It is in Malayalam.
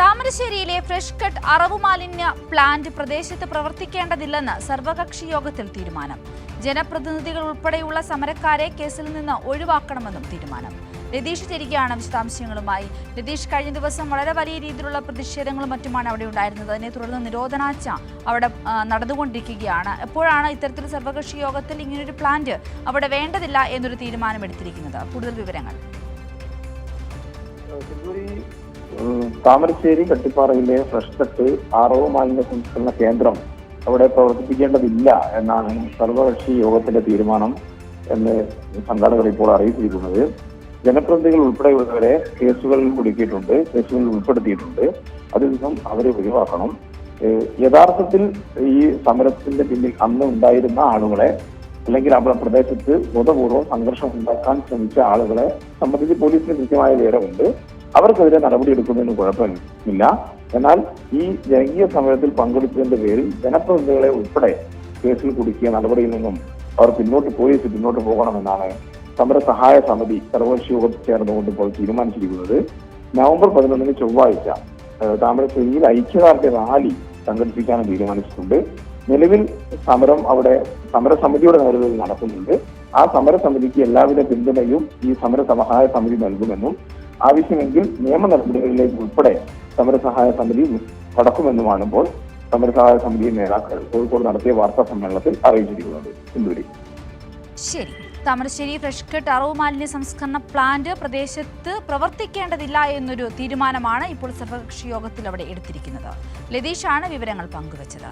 താമരശ്ശേരിയിലെ ഫ്രഷ് കട്ട് അറവുമാലിന്യ പ്ലാന്റ് പ്രദേശത്ത് പ്രവർത്തിക്കേണ്ടതില്ലെന്ന് സർവകക്ഷി യോഗത്തിൽ തീരുമാനം. ജനപ്രതിനിധികൾ ഉൾപ്പെടെയുള്ള സമരക്കാരെ കേസിൽ നിന്ന് ഒഴിവാക്കണമെന്നും തീരുമാനം. രതീഷ് തിരികെയാണ് വിശദാംശങ്ങളുമായി. രതീഷ് കഴിഞ്ഞ ദിവസം വളരെ വലിയ രീതിയിലുള്ള പ്രതിഷേധങ്ങളും മറ്റുമാണ് അവിടെ ഉണ്ടായിരുന്നത്. അതിനെ തുടർന്ന് നിരോധനാച്ച അവിടെ നടന്നുകൊണ്ടിരിക്കുകയാണ്. എപ്പോഴാണ് ഇത്തരത്തിൽ സർവകക്ഷി യോഗത്തിൽ ഇങ്ങനൊരു പ്ലാന്റ് അവിടെ വേണ്ടതില്ല എന്നൊരു തീരുമാനമെടുത്തിരിക്കുന്നത് കൂടുതൽ വിവരങ്ങൾ. താമരശ്ശേരി കട്ടിപ്പാറയിലെ ഫ്രഷ് കട്ട് ആറോ മാലിന്യ സംസ്കരണ കേന്ദ്രം അവിടെ പ്രവർത്തിപ്പിക്കേണ്ടതില്ല എന്നാണ് സർവകക്ഷി യോഗത്തിന്റെ തീരുമാനം എന്ന് സംഘാടകർ ഇപ്പോൾ അറിയിച്ചിരിക്കുന്നത്. ജനപ്രതിനിധികൾ ഉൾപ്പെടെയുള്ളവരെ കേസുകളിൽ കുടുക്കിയിട്ടുണ്ട് കേസുകളിൽ ഉൾപ്പെടുത്തിയിട്ടുണ്ട്. അതിൽ നിന്നും അവരെ ഒഴിവാക്കണം. യഥാർത്ഥത്തിൽ ഈ സമരത്തിന്റെ പിന്നിൽ അന്ന് ഉണ്ടായിരുന്ന ആളുകളെ അല്ലെങ്കിൽ അവിടെ പ്രദേശത്ത് ബോധപൂർവം സംഘർഷം ഉണ്ടാക്കാൻ ശ്രമിച്ച ആളുകളെ സംബന്ധിച്ച് പോലീസിന് കൃത്യമായ വിവരമുണ്ട്. അവർക്കെതിരെ നടപടിയെടുക്കുന്നതിന് കുഴപ്പമില്ല. എന്നാൽ ഈ ജനകീയ സമരത്തിൽ പങ്കെടുത്തതിന്റെ പേരിൽ ജനപ്രതിനിധികളെ ഉൾപ്പെടെ കേസിൽ കുടുക്കിയ നടപടിയിൽ നിന്നും അവർ പിന്നോട്ട് പോലീസ് പിന്നോട്ട് പോകണമെന്നാണ് സമര സഹായ സമിതി സർവകക്ഷി യോഗത്തിൽ ചേർന്നുകൊണ്ട് ഇപ്പോൾ തീരുമാനിച്ചിരിക്കുന്നത്. നവംബർ പതിനൊന്നിന് ചൊവ്വാഴ്ച താമരശ്ശേരിയിൽ ഐക്യദാർഢ്യ റാലി സംഘടിപ്പിക്കാനും തീരുമാനിച്ചിട്ടുണ്ട്. നിലവിൽ സമരം അവിടെ സമരസമിതിയുടെ നേതൃത്വത്തിൽ നടക്കുന്നുണ്ട്. ആ സമരസമിതിക്ക് എല്ലാവിധ പിന്തുണയും ഈ സമര സഹായ സമിതി നൽകുമെന്നും ആവശ്യമെങ്കിൽ നിയമ നടപടികളിലേക്ക് ഉൾപ്പെടെ സമരസഹായ സമിതി കടക്കുമെന്നുമാണ് ഇപ്പോൾ സമരസഹായ സമിതി നേതാക്കൾ കോഴിക്കോട് നടത്തിയ വാർത്താ സമ്മേളനത്തിൽ അറിയിച്ചിരിക്കുന്നത്. സിന്ധൂരി ശരി. താമരശ്ശേരി ഫ്രഷ് കട്ട് അറവ് മാലിന്യ സംസ്കരണ പ്ലാന്റ് പ്രദേശത്ത് പ്രവർത്തിക്കേണ്ടതില്ല എന്നൊരു തീരുമാനമാണ് ഇപ്പോൾ സർവകക്ഷി യോഗത്തിൽ അവിടെ എടുത്തിരിക്കുന്നത്. ലതീഷാണ് വിവരങ്ങൾ പങ്കുവച്ചത്.